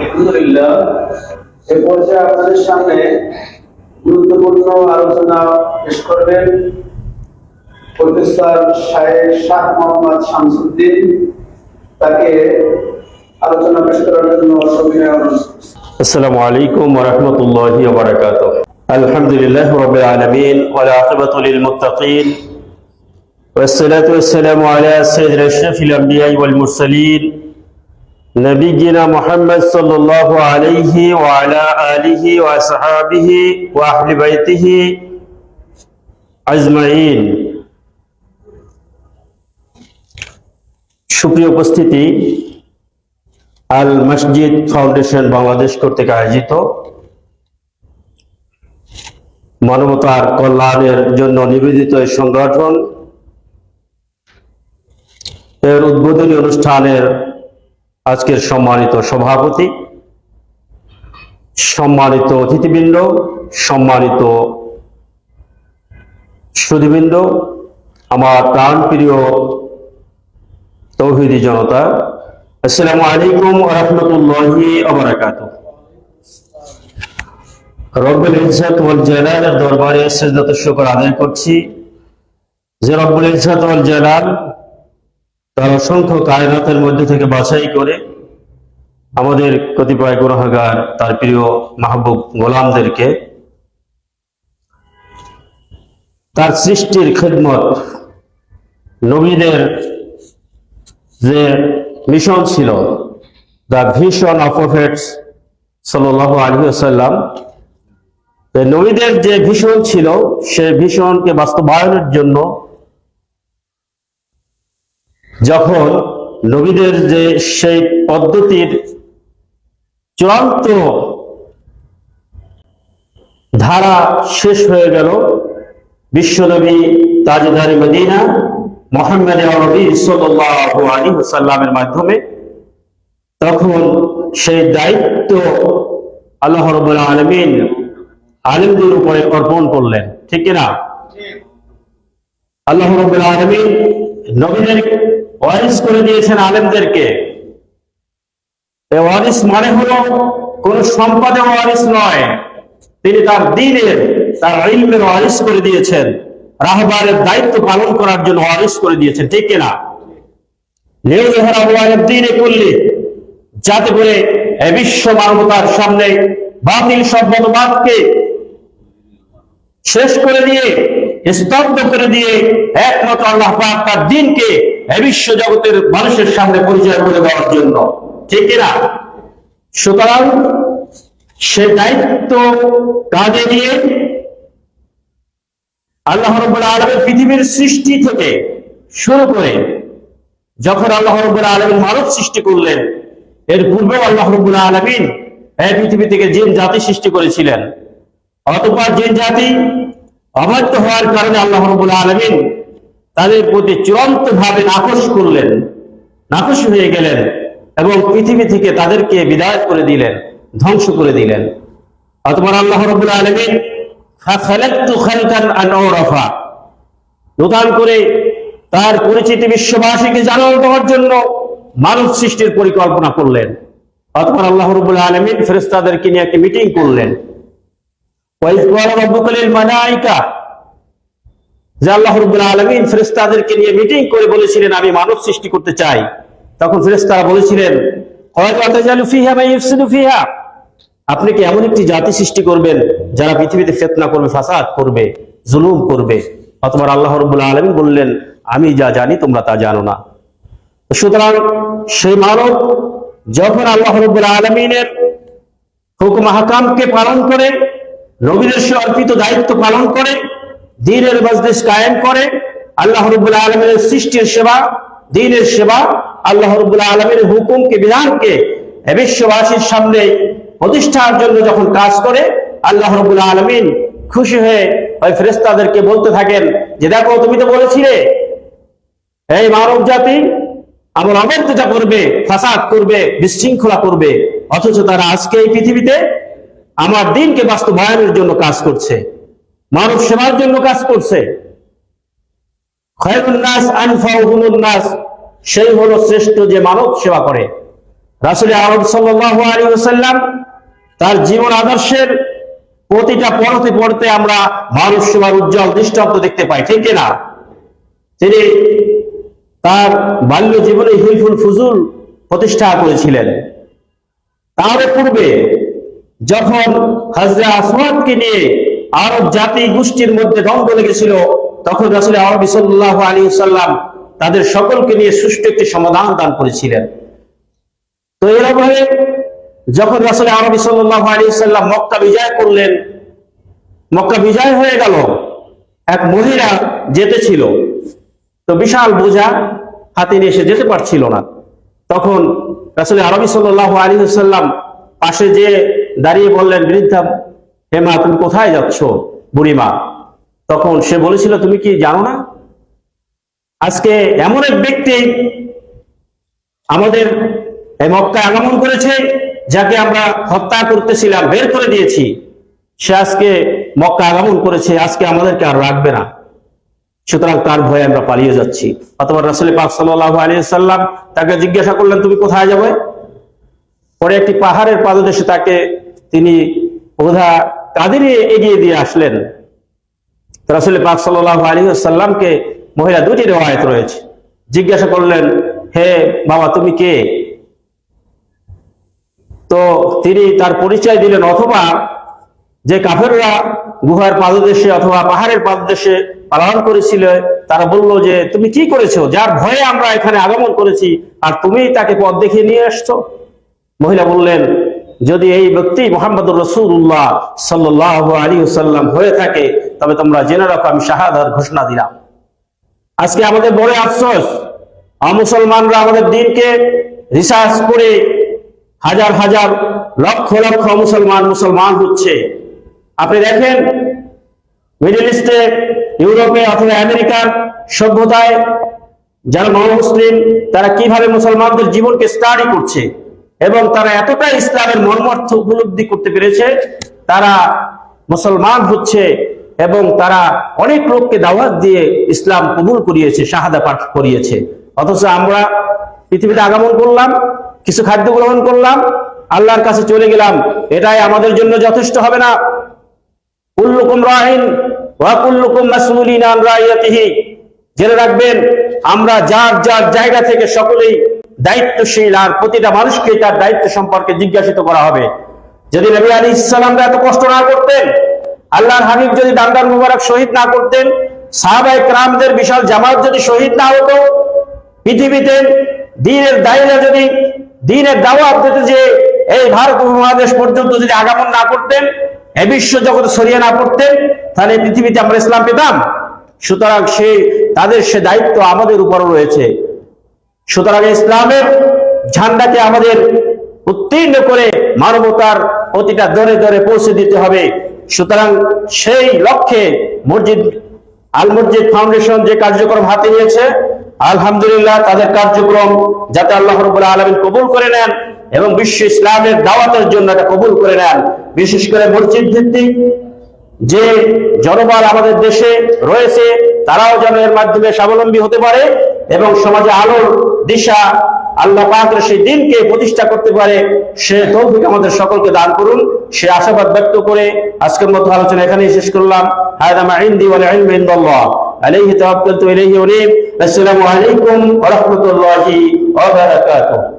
আলহামদুলিল্লাহ এ পর্যায়ে আপনাদের সামনে গুরুত্বপূর্ণ আলোচনা পেশ করবেন প্রফেসর শাহের শাহ মোহাম্মদ শামসুদ্দিন তাকে আলোচনা পেশ করার জন্য সবিনয় অনুরোধ করছি। السلام عليكم ورحمة الله وبركاته الحمد لله رب العالمين والعاقبة للمتقين والصلاة والسلام على سيد أشرف الأنبياء والمرسلين نبينا محمد صلى الله عليه وعلى آله وصحابه وأهل بيته أجمعين সুপ্রিয় উপস্থিতি আল মসজিদ ফাউন্ডেশন বাংলাদেশ কর্তৃক আয়োজিত মানবতার কল্যাণের জন্য নিবেদিত এই সংগঠন এর উদ্বোধনী অনুষ্ঠানের আজকের সম্মানিত সভাপতি, সম্মানিত অতিথিবৃন্দ, সম্মানিত সুধীবৃন্দ, আমার প্রাণপ্রিয় তৌহিদি জনতা, আসসালামু আলাইকুম রহমতুল্লাহি রব্বুল ইজ্জত ওয়াল জালালের দরবারে সিজদাত শুকর আদায় করছি। যে রব্বুল ইজ্জত ওয়াল জালাল তার অসংখ্য কায়নাতের মধ্যে থেকে বাছাই করে আমাদের কতিপয় গুনাহগার, তার প্রিয় মাহবুব গোলামদেরকে তার সৃষ্টির খেদমত নবীদের যে মিশন ছিল দ্য ভিশন অফ প্রফেটস সাল্লাহ আলী সাল্লাম নবীদের যে ভীষণ ছিল সে ভীষণকে বাস্তবায়নের জন্য যখন নবীদের যে সেই পদ্ধতির চূড়ান্ত ধারা শেষ হয়ে গেল বিশ্বনবী তাজদারি মদিনা মোহাম্মদ নবী সাল্লাল্লাহু আলাইহি ওয়াসাল্লামের মাধ্যমে তখন সেই দায়িত্ব আল্লাহ রাব্বুল আলামিন আলেমদের উপরে অর্পণ করলেন ঠিক কিনা? আল্লাহ রাব্বুল আলামিন নবীদের ওয়ারিস করে দিয়েছেন আলেমদেরকে। ওয়ারিস মানে হলো, কোন সম্পদের ওয়ারিস নয়, তিনি তার দিনের, তার ইলমের ওয়ারিস করে দিয়েছেন। রাহবারের দায়িত্ব পালন করার জন্য ওয়ারিস করে দিয়েছেন, ঠিক কিনা? যাতে করে বিশ্ব মানবতার সামনে বাতিল সভ্যতবাদকে শেষ করে দিয়ে, স্তব্ধ করে দিয়ে, একমাত্র আল্লাহ তার দিনকে বিশ্ব জগতের মানুষের সামনে পরিচয় করে দেওয়ার জন্য। ঠিক কিনা? সুতরাং সে দায়িত্ব কাঁধে নিয়ে আল্লাহ রব্বুল আলমের পৃথিবীর সৃষ্টি থেকে শুরু করে যখন আল্লাহ রব্বুল আলমিন মানব সৃষ্টি করলেন, এর পূর্বে আল্লাহ রব্বুল আলমিন এই পৃথিবী থেকে জিন জাতি সৃষ্টি করেছিলেন। অতপর জিন জাতি অবাধ্য হওয়ার কারণে আল্লাহ রব্বুল আলমিন তাদের প্রতি চূড়ান্ত ভাবে নাকশ করলেন। নাকশ হয়ে গেলেন এবং পৃথিবী থেকে তাদেরকে বিদায় করে দিলেন, ধ্বংস করে দিলেন। অতপর আল্লাহ রব্বুল আলমিন নতুন করে তার পরিচিতি বিশ্ববাসীকে জানানো দেওয়ার জন্য মানব সৃষ্টির পরিকল্পনা করলেন। অতপর আল্লাহ রবুল আলমিন ফেরেস্তাদেরকে নিয়ে একটি মিটিং করলেন। মালাইকা যে আল্লাহ রবুল আলমিন ফেরেস্তাদেরকে নিয়ে মিটিং করে বলেছিলেন, আমি মানব সৃষ্টি করতে চাই। তখন ফেরেস্তারা বলেছিলেন আপনি কি এমন একটি জাতি সৃষ্টি করবেন, যারা পৃথিবীতে ফেতনা করবে, ফাসাদ করবে, জুলুম করবে? অথবা আল্লাহ রবুল্লা আলমী বললেন, আমি যা জানি, তোমরা তা জানো না। সুতরাং সেই মানব যখন আল্লাহ রবুল্লা আলমিনের হুকুম হাকামকে পালন করে, নবীদের অর্পিত দায়িত্ব পালন করে দিনের মজলিস কায়েম করে, আল্লাহ রবুল্লা আলমের সৃষ্টির সেবা, দিনের সেবা, আল্লাহ রবুল্লা আলমের হুকুমকে, বিধানকে বিশ্ববাসীর সামনে প্রতিষ্ঠার জন্য যখন কাজ করে, আল্লাহ রবুল্লা আলমিন খুশি হয়ে ওই ফেরেস্তাদেরকে বলতে থাকেন যে, দেখো, তুমি তো বলেছিলে, এই মানব জাতি আমার অবৈধতা করবে, ফাসাদ করবে, বিশৃঙ্খলা করবে, অথচ তারা আজকে এই পৃথিবীতে আমার দিনকে বাস্তবায়নের জন্য কাজ করছে। মানব সেবার জন্য কাজ করছে। সেই হলো শ্রেষ্ঠ যে মানব সেবা করে। রাসুল আরব ওসাল্লাম তার জীবন আদর্শের প্রতিটা পড়তে পড়তে আমরা মানব সেবার উজ্জ্বল দৃষ্টান্ত দেখতে পাই, ঠিক না তিনি তার বাল্য জীবনে হিলফুল ফুজুল প্রতিষ্ঠা করেছিলেন। তার পূর্বে যখন হাজরা আসওয়াদকে নিয়ে আরব জাতি গোষ্ঠীর মধ্যে দ্বন্দ্ব লেগেছিল, তখন রাসুল আরবি সাল্লাহ আলী সাল্লাম তাদের সকলকে নিয়ে সুষ্ঠু একটি সমাধান দান করেছিলেন। তো এরকমভাবে যখন রাসুল আরবি সাল্লাহ আলী সাল্লাম মক্কা বিজয় করলেন, মক্কা বিজয় হয়ে গেল, এক মহিলা যেতেছিল তো বিশাল বোঝা হাতে নিয়ে এসে যেতে পারছিল না। তখন রাসুল আরবি সাল্লাহ আলী সাল্লাম পাশে যে দাঁড়িয়ে বললেন, বৃদ্ধা হে মা, তুমি কোথায় যাচ্ছ বুড়িমা? তখন সে বলেছিল, তুমি কি জানো না? আজকে এমন এক ব্যক্তি আমাদের মক্কায় আগমন করেছে, যাকে আমরা হত্যা করতেছিলাম, বের করে দিয়েছি। সে আজকে মক্কা আগমন করেছে, আজকে আমাদেরকে আর রাখবে না। সুতরাং তার ভয়ে আমরা পালিয়ে যাচ্ছি। অথবা রাসুল পাক সাল্লাহ আলিয়াল্লাম তাকে জিজ্ঞাসা করলেন, তুমি কোথায় যাবে? পরে একটি পাহাড়ের পাদদেশে তাকে তিনি ওধা কাদের এগিয়ে দিয়ে আসলেন। রাসুল পাক সাল্লাহ আলী সাল্লামকে মহিলা দুটি রেওয়ায়ত রয়েছে। জিজ্ঞাসা করলেন, হে বাবা, তুমি কে? তো তিনি তার পরিচয় দিলেন, অথবা যে কাফেররা গুহার পাদদেশে অথবা পাহাড়ের পাদদেশে পালন করেছিল, তারা বলল যে, তুমি কি করেছ? যার ভয়ে আমরা এখানে আগমন করেছি, আর তুমি তাকে পথ দেখিয়ে নিয়ে আসছো? মহিলা বললেন যদি এই ব্যক্তি মোহাম্মদুর রসুল্লাহ সাল্লাহ আলী সাল্লাম হয়ে থাকে, তবে তোমরা জেনে রাখো, আমি শাহাদার ঘোষণা দিলাম। আজকে আমাদের বড় আফসোস মুসলমানরা আমাদের দিনকে রিসার্চ করে হাজার হাজার লক্ষ লক্ষ মুসলমান মুসলমান হচ্ছে। আপনি দেখেন, মিডল ইস্টে, ইউরোপে অথবা আমেরিকার সভ্যতায় যারা নন মুসলিম তারা কীভাবে মুসলমানদের জীবনকে স্টাডি করছে। এবং তারা এতটা ইসলামের মর্মার্থ উপলব্ধি করতে পেরেছে, তারা মুসলমান হচ্ছে এবং তারা অনেক লোককে দাওয়াত দিয়ে ইসলাম কবুল করিয়েছে, শাহাদা পাঠ করিয়েছে। অথচ আমরা পৃথিবীতে আগমন করলাম, কিছু খাদ্য গ্রহণ করলাম, আল্লাহর কাছে চলে গেলাম, এটাই আমাদের জন্য যথেষ্ট হবে না। জেনে রাখবেন, আমরা যার যার জায়গা থেকে সকলেই দায়িত্বশীল আর প্রতিটা মানুষকে তার দায়িত্ব সম্পর্কে জিজ্ঞাসিত করা হবে। যদি নবী আলী ইসলামরা এত কষ্ট না করতেন, আল্লাহর হাবিব যদি দান্দার মুবারক শহীদ না করতেন সাহাবাই ক্রামদের বিশাল জামাত যদি শহীদ না হতো, পৃথিবীতে দিনের দায়ীরা যদি, দিনের দাওয়াত দিতে যে এই ভারত উপমহাদেশ পর্যন্ত যদি আগমন না করতেন এ বিশ্ব জগৎ সরিয়ে না পড়তেন, তাহলে পৃথিবীতে আমরা ইসলাম পেতাম। সুতরাং সে, তাদের সে দায়িত্ব আমাদের উপরও রয়েছে। সুতরাং ইসলামের ঝান্ডাকে আমাদের উত্তীর্ণ করে মানবতার প্রতিটা দরে দরে পৌঁছে দিতে হবে। সুতরাং সেই লক্ষ্যে মসজিদ, আল মসজিদ ফাউন্ডেশন যে কার্যক্রম হাতে নিয়েছে, আলহামদুলিল্লাহ তাদের কার্যক্রম যাতে আল্লাহ রবুল্লাহ আলমিন কবুল করে নেন এবং বিশ্ব ইসলামের দাওয়াতের জন্য এটা কবুল করে নেন। বিশেষ করে মসজিদ ভিত্তিক যে জনবল আমাদের দেশে রয়েছে, তারাও যেন এর মাধ্যমে স্বাবলম্বী হতে পারে। এবং সমাজে আলোর দিশা, আল্লাহ পাকের সেই দিনকে প্রতিষ্ঠা করতে পারে, সে তৌফিক আমাদের সকলকে দান করুন। সে আশাবাদ ব্যক্ত করে আজকের মতো আলোচনা এখানেই শেষ করলাম। হায়দা মা ইনদি ওয়াল আলাইহি তাওয়াক্কালতু ইলাইহি আসসালামু আলাইকুম ওয়া রাহমাতুল্লাহি ওয়া বারাকাতুহু।